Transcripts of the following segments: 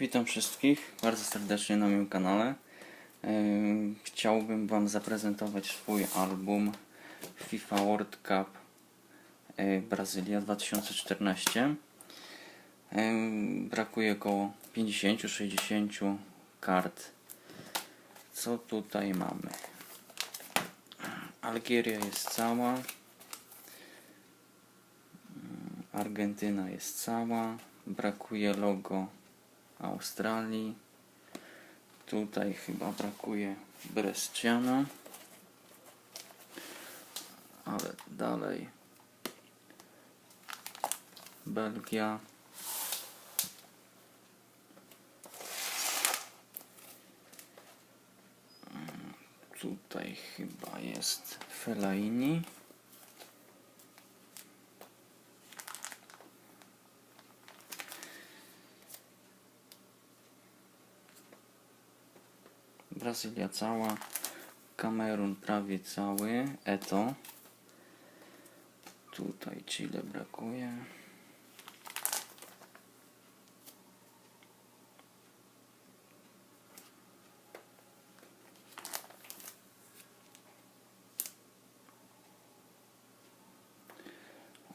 Witam wszystkich bardzo serdecznie na moim kanale. Ym, Chciałbym Wam zaprezentować swój album FIFA World Cup y, Brazylia 2014. Ym, Brakuje około 50-60 kart. Co tutaj mamy? Algieria jest cała. Argentyna jest cała. Brakuje logo Australii. Tutaj chyba brakuje Bresciana. Ale dalej Belgia. Mm, Tutaj chyba jest Fellaini. Brazylia cała, Kamerun prawie cały, Eto. Tutaj Chile brakuje.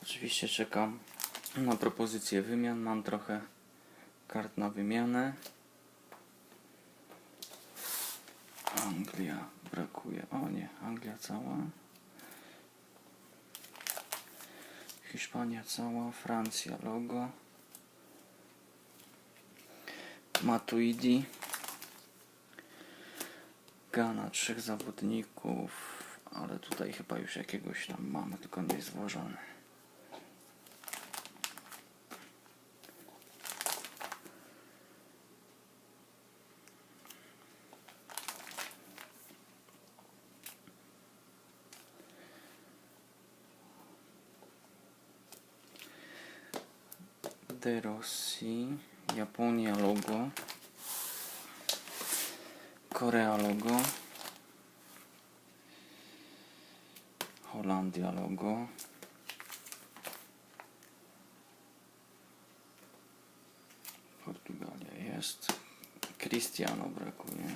Oczywiście czekam na propozycję wymian. Mam trochę kart na wymianę. Anglia brakuje. O nie, Anglia cała. Hiszpania cała, Francja logo. Matuidi. Ghana trzech zawodników, ale tutaj chyba już jakiegoś tam mamy, tylko nie jest włożony. De Rossi, Japonia logo, Korea logo, Holandia logo, Portugalia jest, Cristiano brakuje.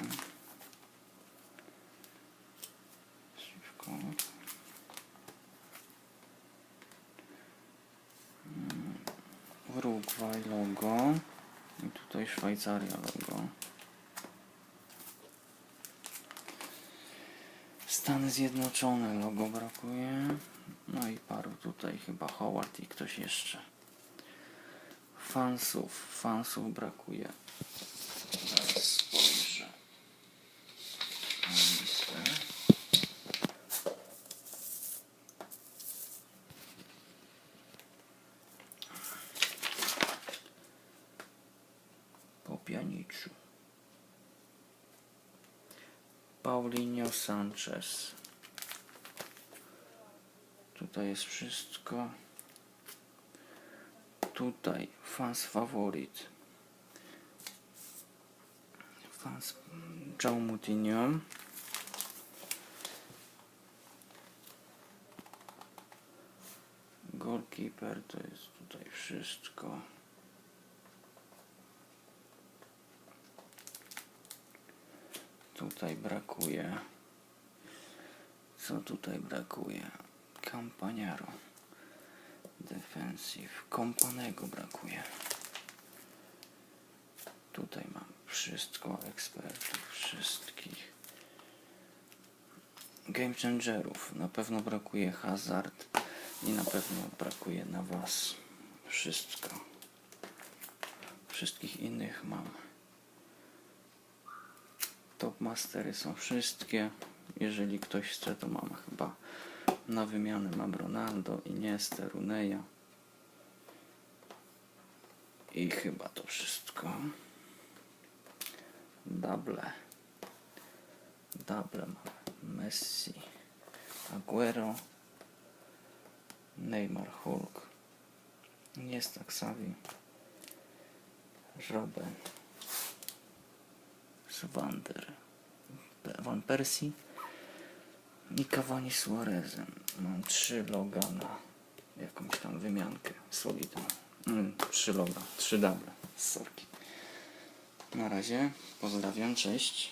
Urugwaj logo i tutaj Szwajcaria logo. Stany Zjednoczone logo brakuje. No i paru tutaj chyba Howard i ktoś jeszcze. Fansów, fansów brakuje. Po pianiczu. Paulinho Sanchez. Tutaj jest wszystko. Tutaj fans faworyt. Fans Joe Moutinho. Goalkeeper to jest tutaj wszystko. Tutaj brakuje. Co tutaj brakuje? Campaniaro. Defensive. Kompanego brakuje. Tutaj mam wszystko ekspertów, wszystkich. Game changerów. Na pewno brakuje hazard i na pewno brakuje na was. Wszystko. Wszystkich innych mam. Top Mastery są wszystkie. Jeżeli ktoś chce, to mam chyba na wymianę mam Ronaldo, Iniesta, Runeja. I chyba to wszystko. Double. Double mamy. Messi, Aguero, Neymar, Hulk, Iniesta, Xavi, Robben. Wander, Van Persie i Cavani Suarezem. Mam trzy loga na jakąś tam wymiankę solidną. Mm, trzy loga, trzy double, sorki. Na razie. Pozdrawiam. Cześć.